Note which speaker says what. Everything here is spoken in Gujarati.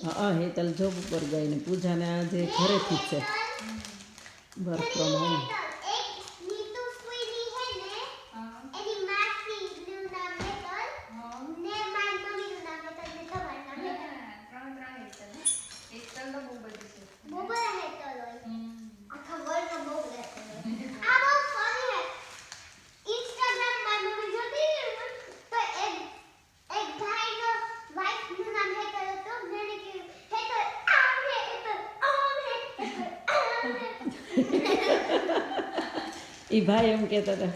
Speaker 1: હા
Speaker 2: હેતલ જોબ ઉપર ગઈ પૂજાને આજે ઘરેથી છે. વર્ક ફ્રોમ હોમ એ ભાઈ એમ કહેતા હતા.